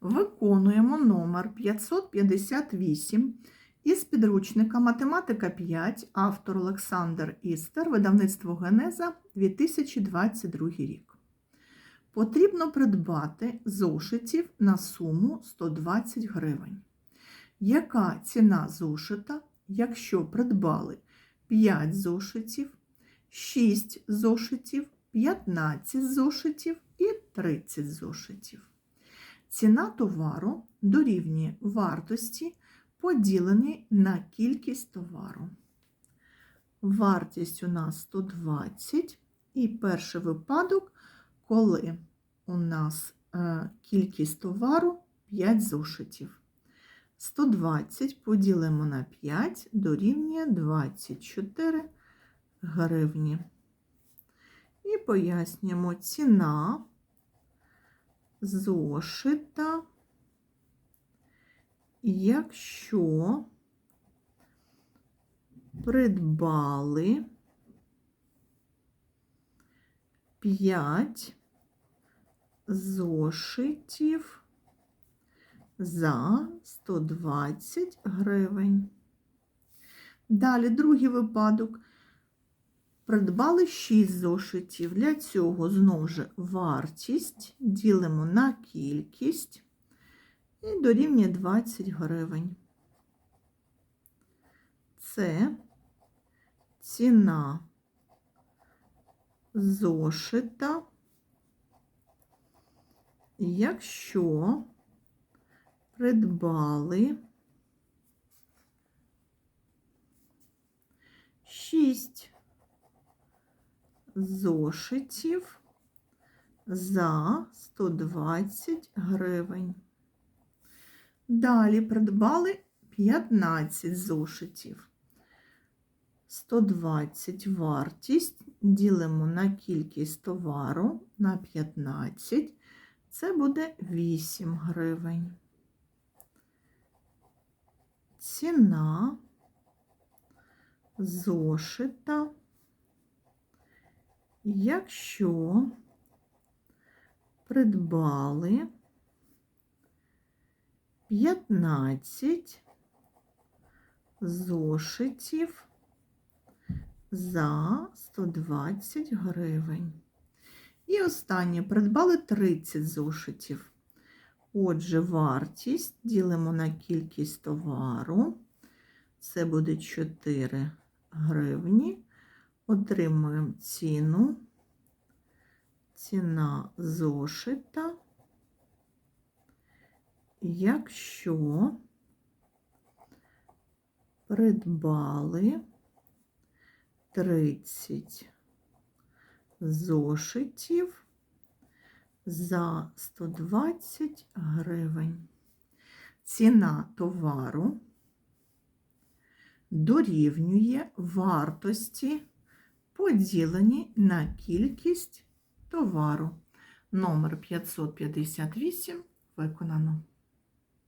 Виконуємо номер 558 із підручника Математика 5, автор Олександр Істер, видавництво Генеза 2022 рік. Потрібно придбати зошитів на суму 120 гривень. Яка ціна зошита, якщо придбали 5 зошитів, 6 зошитів, 15 зошитів і 30 зошитів? Ціна товару дорівнює вартості, поділеній на кількість товару. Вартість у нас 120 і перший випадок, коли у нас е, кількість товару 5 зошитів. 120 поділимо на 5 дорівнює 24 гривні. І пояснюємо ціна зошита, якщо придбали 5 зошитів за 120 гривень. Далі другий випадок. Придбали 6 зошитів. Для цього знову ж вартість ділимо на кількість і дорівнює 20 гривень. Це ціна зошита, якщо придбали 6 зошитів за 120 гривень. Далі придбали 15 зошитів. 120 вартість ділимо на кількість товару на 15, це буде 8 гривень. Ціна зошита якщо придбали 15 зошитів за 120 гривень. І останнє придбали 30 зошитів. Отже, вартість ділимо на кількість товару. Це буде 4 гривні отримуємо ціну, ціна зошита, якщо придбали 30 зошитів за 120 гривень. Ціна товару дорівнює вартості поділені на кількість товару. Номер 558 виконано.